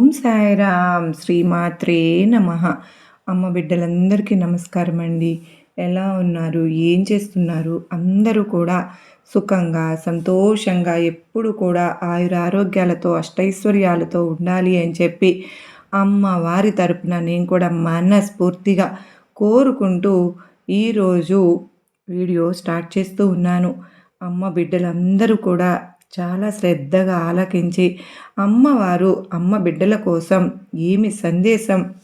ఓం సాయిరామ్. శ్రీమాత్రే నమ. అమ్మ బిడ్డలందరికీ నమస్కారం అండి ఎలా ఉన్నారు? ఏం చేస్తున్నారు? అందరూ కూడా సుఖంగా సంతోషంగా ఎప్పుడు కూడా ఆయుర ఆరోగ్యాలతో అష్టైశ్వర్యాలతో ఉండాలి అని చెప్పి అమ్మ వారి తరపున నేను కూడా మనస్ఫూర్తిగా కోరుకుంటూ ఈరోజు వీడియో స్టార్ట్ చేస్తూ ఉన్నాను. అమ్మ బిడ్డలందరూ కూడా చాలా శ్రద్ధగా ఆలకించి అమ్మవారు అమ్మ బిడ్డల కోసం ఏమి సందేశం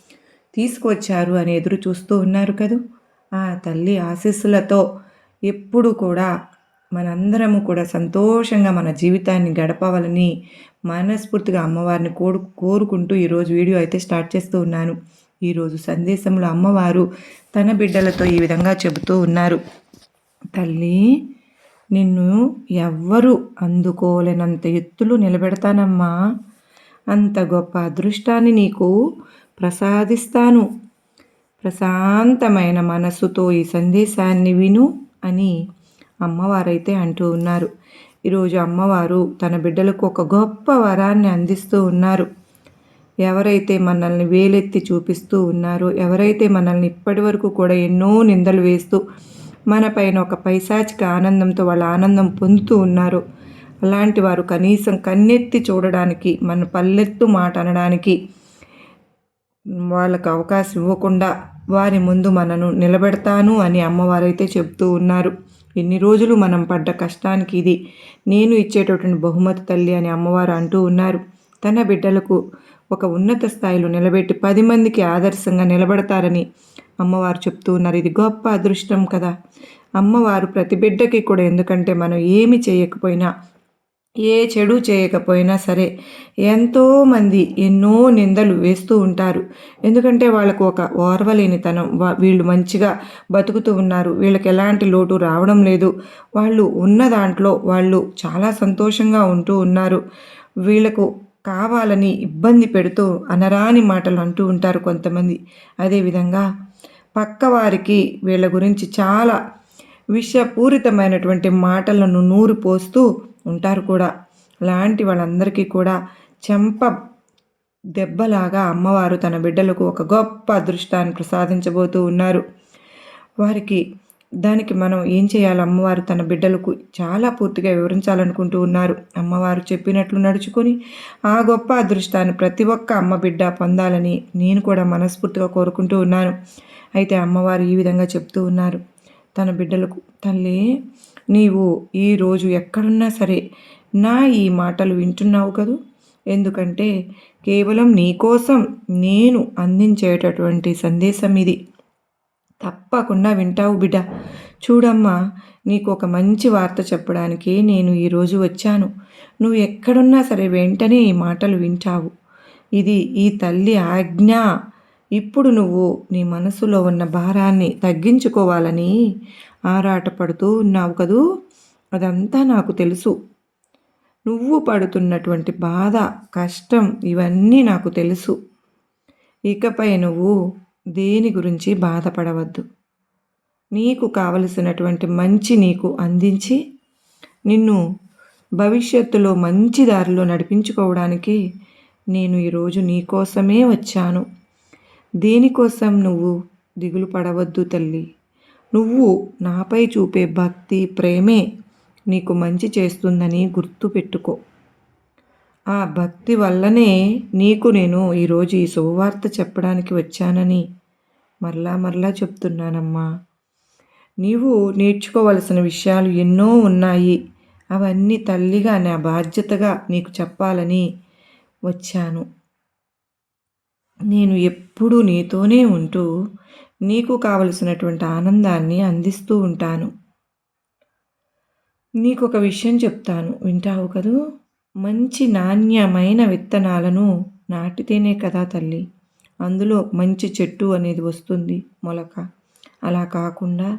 తీసుకొచ్చారు అని ఎదురు చూస్తూ ఉన్నారు కదూ? ఆ తల్లి ఆశీస్సులతో ఎప్పుడు కూడా మనందరము కూడా సంతోషంగా మన జీవితాన్ని గడపవాలని మనస్ఫూర్తిగా అమ్మవారిని కోరు కోరుకుంటూ ఈరోజు వీడియో అయితే స్టార్ట్ చేస్తూ ఉన్నాను. ఈరోజు సందేశంలో అమ్మవారు తన బిడ్డలతో ఈ విధంగా చెబుతూ ఉన్నారు. తల్లి నిన్ను ఎవ్వరు అందుకోలేనంత ఎత్తులు నిలబెడతానమ్మా. అంత గొప్ప అదృష్టాన్ని నీకు ప్రసాదిస్తాను. ప్రశాంతమైన మనసుతో ఈ సందేశాన్ని విను అని అమ్మవారైతే అంటూ ఉన్నారు. ఈరోజు అమ్మవారు తన బిడ్డలకు ఒక గొప్ప వరాన్ని అందిస్తూ ఉన్నారు. ఎవరైతే మనల్ని వేలెత్తి చూపిస్తూ ఉన్నారో ఎవరైతే మనల్ని ఇప్పటి వరకు కూడా ఎన్నో నిందలు వేస్తూ మనపైన ఒక పైశాచిక ఆనందంతో వాళ్ళ ఆనందం పొందుతూ ఉన్నారు. అలాంటి వారు కనీసం కన్నెత్తి చూడడానికి మన పల్లెత్తు మాట అనడానికి వాళ్ళకు అవకాశం ఇవ్వకుండా వారి ముందు మనను నిలబెడతాను అని అమ్మవారైతే చెబుతూ ఉన్నారు. ఎన్ని రోజులు మనం పడ్డ కష్టానికి ఇది. నేను ఇచ్చేటటువంటి బహుమతి తల్లి అని అమ్మవారు అంటూ ఉన్నారు. తన బిడ్డలకు ఒక ఉన్నత స్థాయిలో నిలబెట్టి పది మందికి ఆదర్శంగా నిలబడతారని అమ్మవారు చెప్తూ ఉన్నారు ఇది గొప్ప అదృష్టం కదా. అమ్మవారు ప్రతి బిడ్డకి కూడా ఎందుకంటే మనం ఏమి చేయకపోయినా ఏ చెడు చేయకపోయినా సరే ఎంతోమంది ఎన్నో నిందలు వేస్తూ ఉంటారు. ఎందుకంటే వాళ్ళకు ఒక ఓర్వలేనితనం వీళ్ళు మంచిగా బతుకుతూ ఉన్నారు. వీళ్ళకి ఎలాంటి లోటు రావడం లేదు. వాళ్ళు ఉన్న దాంట్లో వాళ్ళు చాలా సంతోషంగా ఉంటూ ఉన్నారు. వీళ్ళకు కావాలని ఇబ్బంది పెడుతూ అనరాని మాటలు అంటూ ఉంటారు కొంతమంది. అదేవిధంగా పక్కవారికి వీళ్ళ గురించి చాలా విషపూరితమైనటువంటి మాటలను నూరు పోస్తూ ఉంటారు కూడా. అలాంటి వాళ్ళందరికీ కూడా చెంప దెబ్బలాగా అమ్మవారు తన బిడ్డలకు ఒక గొప్ప అదృష్టాన్ని ప్రసాదించబోతూ ఉన్నారు. వారికి దానికి మనం ఏం చేయాలి? అమ్మవారు తన బిడ్డలకు చాలా పూర్తిగా వివరించాలనుకుంటూ ఉన్నారు. అమ్మవారు చెప్పినట్లు నడుచుకొని ఆ గొప్ప అదృష్టాన్ని ప్రతి ఒక్క అమ్మ బిడ్డ పొందాలని నేను కూడా మనస్ఫూర్తిగా కోరుకుంటూ ఉన్నాను. అయితే అమ్మవారు ఈ విధంగా చెప్తూ ఉన్నారు. తన బిడ్డలకు తల్లి నీవు ఈరోజు ఎక్కడున్నా సరే నా ఈ మాటలు వింటున్నావు కదూ? ఎందుకంటే కేవలం నీకోసం నేను అందించేటటువంటి సందేశం ఇది. తప్పకుండా వింటావు బిడ్డ. చూడమ్మా నీకు ఒక మంచి వార్త చెప్పడానికి నేను ఈరోజు వచ్చాను. నువ్వు ఎక్కడున్నా సరే వెంటనే ఈ మాటలు వింటావు. ఇది ఈ తల్లి ఆజ్ఞ. ఇప్పుడు నువ్వు నీ మనసులో ఉన్న భారాన్ని తగ్గించుకోవాలని ఆరాటపడుతూ ఉన్నావు కదూ? అదంతా నాకు తెలుసు. నువ్వు పడుతున్నటువంటి బాధ కష్టం ఇవన్నీ నాకు తెలుసు. ఇకపై నువ్వు దేని గురించి బాధపడవద్దు. నీకు కావలసినటువంటి మంచి నీకు అందించి నిన్ను భవిష్యత్తులో మంచి దారిలో నడిపించుకోవడానికి నేను ఈరోజు నీకోసమే వచ్చాను. దేనికోసం నువ్వు దిగులు పడవద్దు తల్లి. నువ్వు నాపై చూపే భక్తి ప్రేమే నీకు మంచి చేస్తుందని గుర్తు పెట్టుకో ఆ భక్తి వల్లనే నీకు నేను ఈరోజు ఈ శుభవార్త చెప్పడానికి వచ్చానని మరలా మరలా చెప్తున్నానమ్మా. నీవు నేర్చుకోవలసిన విషయాలు ఎన్నో ఉన్నాయి. అవన్నీ తల్లిగా నా బాధ్యతగా నీకు చెప్పాలని వచ్చాను. నేను ఎప్పుడూ నీతోనే ఉంటూ నీకు కావలసినటువంటి ఆనందాన్ని అందిస్తూ ఉంటాను. నీకు ఒక విషయం చెప్తాను. వింటావు కదూ? మంచి నాణ్యమైన విత్తనాలను నాటితేనే కదా తల్లి. అందులో మంచి చెట్టు అనేది వస్తుంది మొలక. అలా కాకుండా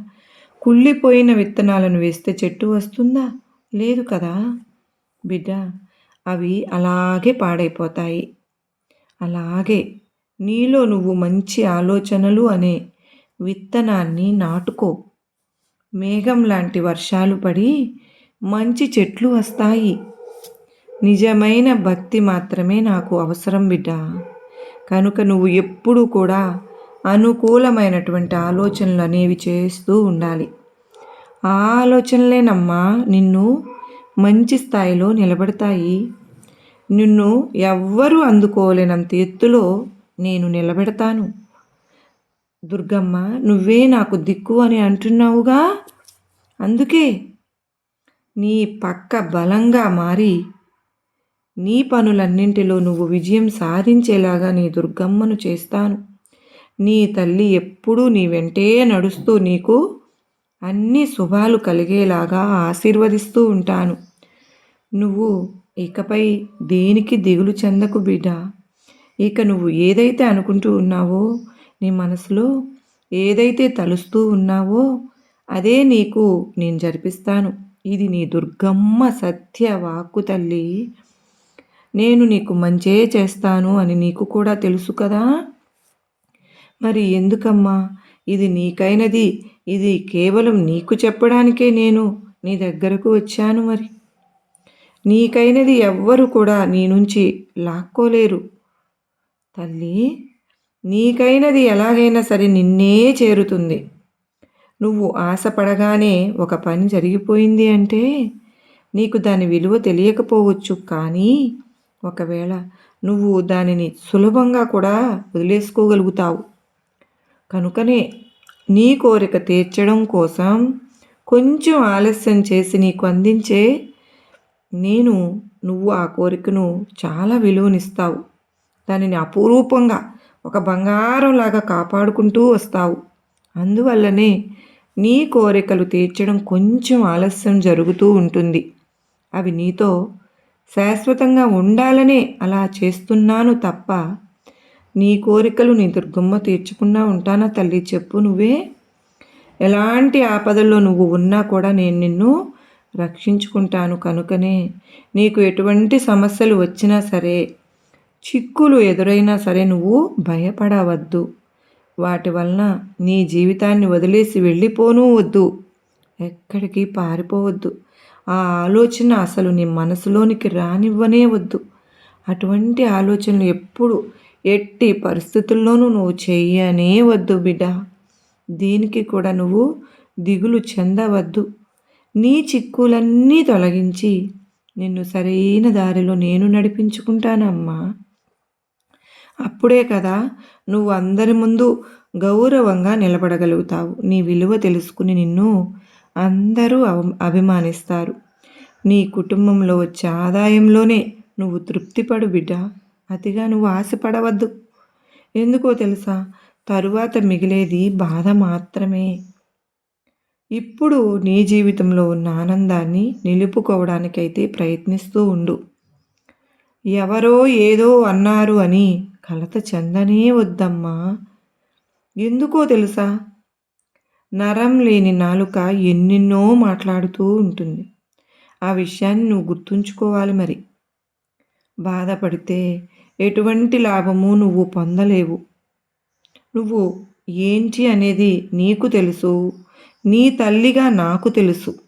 కుళ్ళిపోయిన విత్తనాలను వేస్తే చెట్టు వస్తుందా? లేదు కదా. బిడ్డ అవి అలాగే పాడైపోతాయి. అలాగే నీలో నువ్వు మంచి ఆలోచనలు అనే విత్తనాన్ని నాటుకో. మేఘం లాంటి వర్షాలు పడి మంచి చెట్లు వస్తాయి. నిజమైన భక్తి మాత్రమే నాకు అవసరం బిడ్డ. కనుక నువ్వు ఎప్పుడూ కూడా అనుకూలమైనటువంటి ఆలోచనలు అనేవి చేస్తూ ఉండాలి. ఆ ఆలోచనలేనమ్మా నిన్ను మంచి స్థాయిలో నిలబెడతాయి. నిన్ను ఎవ్వరూ అందుకోలేనంత ఎత్తులో నేను నిలబెడతాను. దుర్గమ్మ నువ్వే నాకు దిక్కు అని అంటున్నావుగా? అందుకే నీ పక్క బలంగా మారి నీ పనులన్నింటిలో నువ్వు విజయం సాధించేలాగా నీ దుర్గమ్మను చేస్తాను. నీ తల్లి ఎప్పుడూ నీ వెంటే నడుస్తూ నీకు అన్ని శుభాలు కలిగేలాగా ఆశీర్వదిస్తూ ఉంటాను. నువ్వు ఇకపై దేనికి దిగులు చెందకు బిడ్డ? ఇక నువ్వు ఏదైతే అనుకుంటూ ఉన్నావో నీ మనసులో ఏదైతే తలుస్తూ ఉన్నావో అదే నీకు నేను జరిపిస్తాను. ఇది నీ దుర్గమ్మ సత్య వాక్కు తల్లి. నేను నీకు మంచే చేస్తాను అని నీకు కూడా తెలుసు కదా? మరి ఎందుకమ్మా? ఇది నీకైనది. ఇది కేవలం నీకు చెప్పడానికే నేను నీ దగ్గరకు వచ్చాను మరి. నీకైనది ఎవ్వరు కూడా నీ నుంచి లాక్కోలేరు. తల్లి నీకైనది ఎలాగైనా సరే నిన్నే చేరుతుంది. నువ్వు ఆశపడగానే ఒక పని జరిగిపోయింది అంటే నీకు దాని విలువ తెలియకపోవచ్చు కానీ ఒకవేళ నువ్వు దానిని సులభంగా కూడా వదిలేసుకోగలుగుతావు. కనుకనే నీ కోరిక తీర్చడం కోసం కొంచెం ఆలస్యం చేసి నీకు అందించే నేను నువ్వు ఆ కోరికను చాలా విలువనిస్తావు. దానిని అపురూపంగా ఒక బంగారంలాగా కాపాడుకుంటూ వస్తావు. అందువల్లనే నీ కోరికలు తీర్చడం కొంచెం ఆలస్యం జరుగుతూ ఉంటుంది. అవి నీతో శాశ్వతంగా ఉండాలనే అలా చేస్తున్నాను తప్ప నీ కోరికలు నీ దుర్గమ్మ తీర్చకుండా ఉంటానా తల్లి? చెప్పు నువ్వే. ఎలాంటి ఆపదల్లో నువ్వు ఉన్నా కూడా నేను నిన్ను రక్షించుకుంటాను కనుకనే. నీకు ఎటువంటి సమస్యలు వచ్చినా సరే చిక్కులు ఎదురైనా సరే నువ్వు భయపడవద్దు. వాటి వలన నీ జీవితాన్ని వదిలేసి వెళ్ళిపోనూ వద్దు. ఎక్కడికి పారిపోవద్దు. ఆ ఆలోచన అసలు నీ మనసులోనికి రానివ్వనే వద్దు. అటువంటి ఆలోచనలు ఎప్పుడు ఎట్టి పరిస్థితుల్లోనూ నువ్వు చెయ్యనే వద్దు బిడ్డ. దీనికి కూడా నువ్వు దిగులు చెందవద్దు. నీ చిక్కులన్నీ తొలగించి నిన్ను సరైన దారిలో నేను నడిపించుకుంటానమ్మా. అప్పుడే కదా నువ్వు అందరి ముందు గౌరవంగా నిలబడగలుగుతావు. నీ విలువ తెలుసుకుని నిన్ను అందరూ అభిమానిస్తారు. నీ కుటుంబంలో వచ్చే ఆదాయంలోనే నువ్వు తృప్తిపడు బిడ్డ. అతిగా నువ్వు ఆశపడవద్దు. ఎందుకో తెలుసా? తరువాత మిగిలేది బాధ మాత్రమే. ఇప్పుడు నీ జీవితంలో ఉన్న ఆనందాన్ని నిలుపుకోవడానికైతే ప్రయత్నిస్తూ ఉండు. ఎవరో ఏదో అన్నారు అని కలత చెందనే వద్దమ్మా. ఎందుకో తెలుసా? నరం లేని నాలుక ఎన్నెన్నో మాట్లాడుతూ ఉంటుంది. ఆ విషయాన్ని నువ్వు గుర్తుంచుకోవాలి మరి. బాధపడితే ఎటువంటి లాభము నువ్వు పొందలేవు. నువ్వు ఏంటి అనేది నీకు తెలుసు. నీ తల్లిగా నాకు తెలుసు.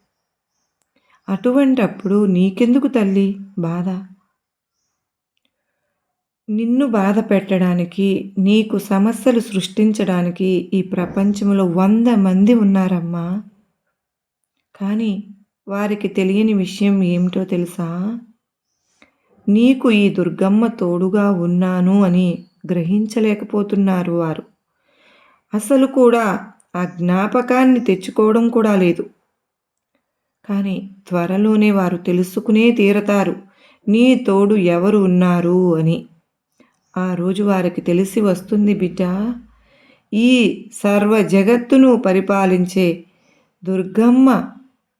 అటువంటప్పుడు నీకెందుకు తల్లి బాధ? నిన్ను బాధ పెట్టడానికి నీకు సమస్యలు సృష్టించడానికి ఈ ప్రపంచంలో వంద మంది ఉన్నారమ్మా. కానీ వారికి తెలియని విషయం ఏమిటో తెలుసా? నీకు ఈ దుర్గమ్మ తోడుగా ఉన్నాను అని గ్రహించలేకపోతున్నారు వారు. అసలు కూడా ఆ జ్ఞాపకాన్ని తెచ్చుకోవడం కూడా లేదు. కానీ త్వరలోనే వారు తెలుసుకునే తీరతారు. నీ తోడు ఎవరు ఉన్నారు అని. ఆ రోజు వారికి తెలిసి వస్తుంది బిడ్డ. ఈ సర్వ జగత్తును పరిపాలించే దుర్గమ్మ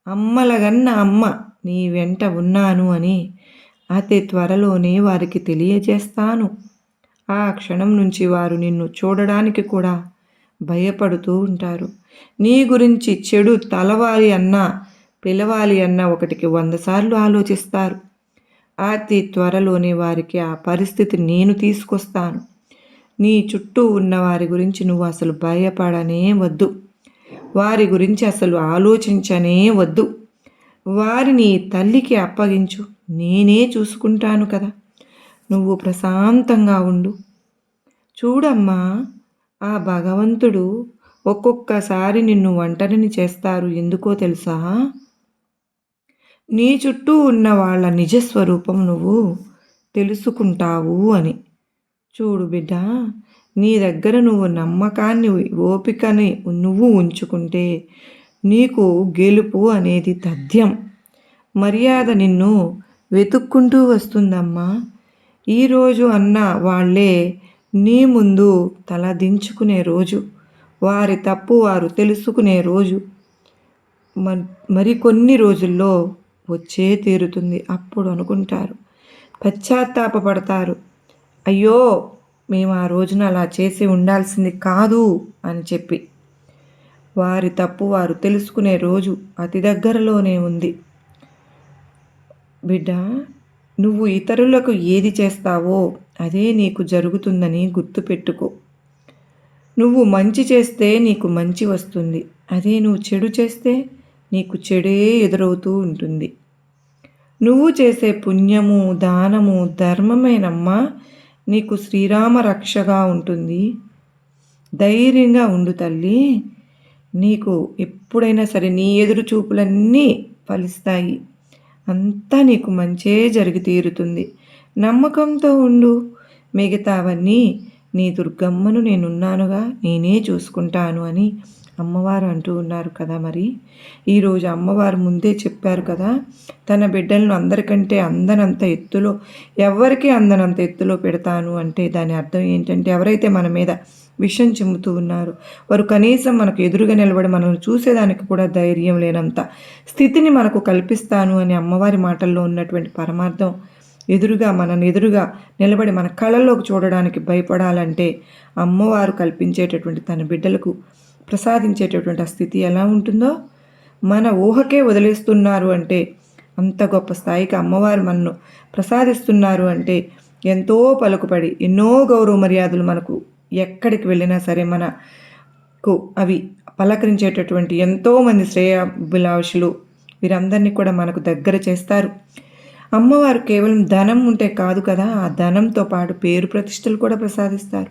అమ్మలగన్న అమ్మ నీ వెంట ఉన్నాను అని అతి త్వరలోనే వారికి తెలియజేస్తాను. ఆ క్షణం నుంచి వారు నిన్ను చూడడానికి కూడా భయపడుతూ ఉంటారు. నీ గురించి చెడు తలవాలి అన్నా పిలవాలి అన్న ఒకటికి వంద సార్లు ఆలోచిస్తారు. అతి త్వరలోనే వారికి ఆ పరిస్థితి నేను తీసుకొస్తాను. నీ చుట్టూ ఉన్న వారి గురించి నువ్వు అసలు భయపడనే వద్దు. వారి గురించి అసలు ఆలోచించనే వద్దు. వారిని తల్లికి అప్పగించు. నేనే చూసుకుంటాను కదా. నువ్వు ప్రశాంతంగా ఉండు. చూడమ్మా ఆ భగవంతుడు ఒక్కొక్కసారి నిన్ను ఒంటరిని చేస్తారు. ఎందుకో తెలుసా? నీ చుట్టూ ఉన్న వాళ్ళ నిజస్వరూపం నువ్వు తెలుసుకుంటావు అని. చూడు బిడ్డ నీ దగ్గర నువ్వు నమ్మకాన్ని ఓపికని నువ్వు ఉంచుకుంటే నీకు గెలుపు అనేది తథ్యం. మర్యాద నిన్ను వెతుక్కుంటూ వస్తుందమ్మా. ఈరోజు అన్న వాళ్ళే నీ ముందు తల దించుకునే రోజు వారి తప్పు వారు తెలుసుకునే రోజు. మరికొన్ని రోజుల్లో వచ్చే తీరుతుంది అప్పుడు అనుకుంటారు. పశ్చాత్తాపపడతారు. అయ్యో మేము ఆ రోజున అలా చేసి ఉండాల్సింది కాదు అని చెప్పి. వారి తప్పు వారు తెలుసుకునే రోజు అతి దగ్గరలోనే ఉంది. బిడ్డ నువ్వు ఇతరులకు ఏది చేస్తావో అదే నీకు జరుగుతుందని గుర్తుపెట్టుకో నువ్వు మంచి చేస్తే నీకు మంచి వస్తుంది. అదే నువ్వు చెడు చేస్తే నీకు చెడే ఎదురవుతూ ఉంటుంది. నువ్వు చేసే పుణ్యము దానము ధర్మమేనమ్మా నీకు శ్రీరామ రక్షగా ఉంటుంది. ధైర్యంగా ఉండు తల్లి. నీకు ఎప్పుడైనా సరే నీ ఎదురు చూపులన్నీ ఫలిస్తాయి. అంతా నీకు మంచే జరిగి తీరుతుంది. నమ్మకంతో ఉండు. మిగతావన్నీ నీ దుర్గమ్మను నేనున్నానుగా నేనే చూసుకుంటాను అని అమ్మవారు అంటూ ఉన్నారు కదా మరి. ఈరోజు అమ్మవారు ముందే చెప్పారు కదా తన బిడ్డలను అందరికంటే అందనంత ఎత్తులో ఎవరికి అందనంత ఎత్తులో పెడతాను అంటే దాని అర్థం ఏంటంటే ఎవరైతే మన మీద విషం చెమ్ముతూ ఉన్నారు వారు కనీసం మనకు ఎదురుగా నిలబడి మనల్ని చూసేదానికి కూడా ధైర్యం లేనంత స్థితిని మనకు కల్పిస్తాను అని అమ్మవారి మాటల్లో ఉన్నటువంటి పరమార్థం ఎదురుగా మనని ఎదురుగా నిలబడి మన కళల్లోకి చూడడానికి భయపడాలంటే అమ్మవారు కల్పించేటటువంటి తన బిడ్డలకు ప్రసాదించేటటువంటి ఆ స్థితి ఎలా ఉంటుందో మన ఊహకే వదిలేస్తున్నారు అంటే అంత గొప్ప స్థాయికి అమ్మవారు మనను ప్రసాదిస్తున్నారు అంటే ఎంతో పలుకుపడి ఎన్నో గౌరవ మర్యాదలు మనకు ఎక్కడికి వెళ్ళినా సరే మనకు అవి పలకరించేటటువంటి ఎంతోమంది శ్రేయాభిలాషులు వీరందరినీ కూడా మనకు దగ్గర చేస్తారు. అమ్మవారు కేవలం ధనం ఉంటే కాదు కదా ఆ ధనంతో పాటు పేరు ప్రతిష్టలు కూడా ప్రసాదిస్తారు.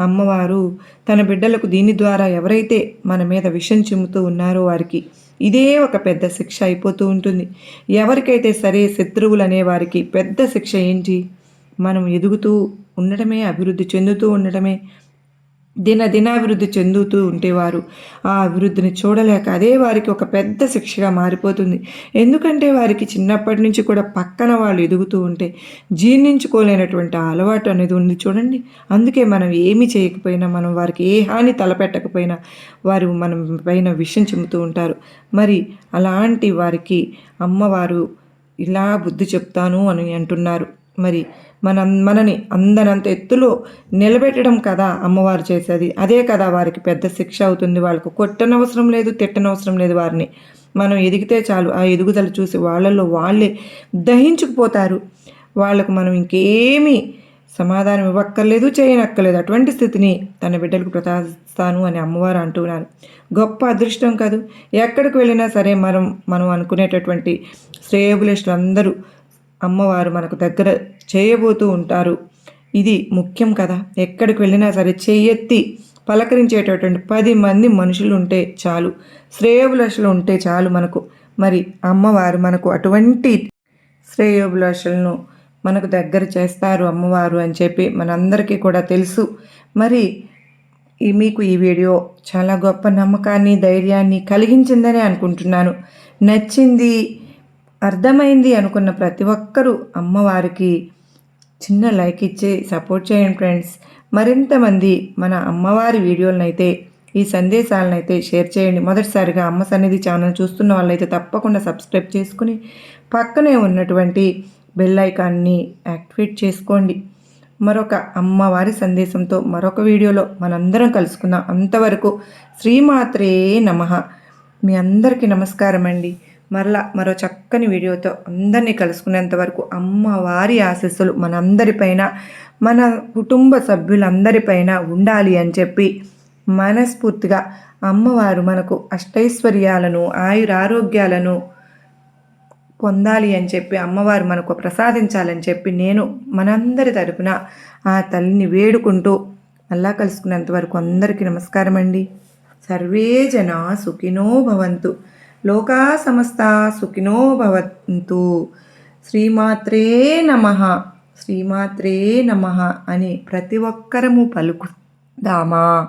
అమ్మవారు తన బిడ్డలకు దీని ద్వారా ఎవరైతే మన మీద విషం చిమ్ముతూ ఉన్నారో వారికి ఇదే ఒక పెద్ద శిక్ష అయిపోతూ ఉంటుంది. ఎవరికైతే సరే శత్రువులు అనే వారికి పెద్ద శిక్ష ఏంటి? మనం ఎదుగుతూ ఉండటమే అభివృద్ధి చెందుతూ ఉండటమే. దిన దినాభివృద్ధి చెందుతూ ఉండేవారు ఆ అభివృద్ధిని చూడలేక అదే వారికి ఒక పెద్ద శిక్షగా మారిపోతుంది. ఎందుకంటే వారికి చిన్నప్పటి నుంచి కూడా పక్కన వాళ్ళు ఎదుగుతూ ఉంటే జీర్ణించుకోలేనటువంటి అలవాటు అనేది ఉంది చూడండి. అందుకే మనం ఏమి చేయకపోయినా మనం వారికి ఏ హాని తలపెట్టకపోయినా వారు మనం పైన విషయం చెబుతూ ఉంటారు. మరి అలాంటి వారికి అమ్మవారు ఇలా బుద్ధి చెప్తాను అని అంటున్నారు. మరి మన మనని అందనంత ఎత్తులో నిలబెట్టడం కదా అమ్మవారు చేసేది. అదే కదా వారికి పెద్ద శిక్ష అవుతుంది. వాళ్ళకు కొట్టనవసరం లేదు తిట్టనవసరం లేదు వారిని. మనం ఎదిగితే చాలు. ఆ ఎదుగుదల చూసి వాళ్ళల్లో వాళ్ళే దహించుకుపోతారు. వాళ్ళకు మనం ఇంకేమీ సమాధానం ఇవ్వక్కర్లేదు చేయనక్కర్లేదు. అటువంటి స్థితిని తన బిడ్డలకు ప్రసాదిస్తాను అని అమ్మవారు అంటున్నారు. గొప్ప అదృష్టం కాదు. ఎక్కడికి వెళ్ళినా సరే మనం మనం అనుకునేటటువంటి శ్రేయబులేషులు అందరూ అమ్మవారు మనకు దగ్గర చేయబోతూ ఉంటారు. ఇది ముఖ్యం కదా. ఎక్కడికి వెళ్ళినా సరే చెయ్యెత్తి పలకరించేటటువంటి పది మంది మనుషులు ఉంటే చాలు. శ్రేయోభిలాషులు ఉంటే చాలు మనకు. మరి అమ్మవారు మనకు అటువంటి శ్రేయోభిలాషులను మనకు దగ్గర చేస్తారు అమ్మవారు అని చెప్పి మనందరికీ కూడా తెలుసు. మరి ఈ మీకు ఈ వీడియో చాలా గొప్ప నమ్మకాన్ని ధైర్యాన్ని కలిగించిందని అనుకుంటున్నాను. నచ్చింది అర్థమైంది అనుకున్న ప్రతి ఒక్కరూ అమ్మవారికి చిన్న లైక్ ఇచ్చి సపోర్ట్ చేయండి ఫ్రెండ్స్. మరింతమంది మన అమ్మవారి వీడియోలనైతే ఈ సందేశాలనైతే షేర్ చేయండి. మొదటిసారిగా అమ్మ సన్నిధి ఛానల్ చూస్తున్న వాళ్ళైతే తప్పకుండా సబ్స్క్రైబ్ చేసుకుని పక్కనే ఉన్నటువంటి బెల్ ఐకాన్ని యాక్టివేట్ చేసుకోండి. మరొక అమ్మవారి సందేశంతో మరొక వీడియోలో మనందరం కలుసుకుందాం. అంతవరకు శ్రీమాత్రే నమ. మీ అందరికీ నమస్కారం అండి మరలా మరో చక్కని వీడియోతో అందరినీ కలుసుకునేంత వరకు అమ్మవారి ఆశస్సులు మనందరిపైన మన కుటుంబ సభ్యులందరిపైన ఉండాలి అని చెప్పి మనస్ఫూర్తిగా అమ్మవారు మనకు అష్టైశ్వర్యాలను ఆయురారోగ్యాలను పొందాలి అని చెప్పి అమ్మవారు మనకు ప్రసాదించాలని చెప్పి నేను మనందరి తరపున ఆ తల్లిని వేడుకుంటూ మళ్ళా కలుసుకునేంత వరకు అందరికీ నమస్కారం అండి సర్వే జన సుఖినో భవంతు. లోకా సమస్త సుఖినో భవంతు. శ్రీమాత్రే నమ శ్రీమాత్రే నమ అని ప్రతి ఒక్కరము పలుకుదామా?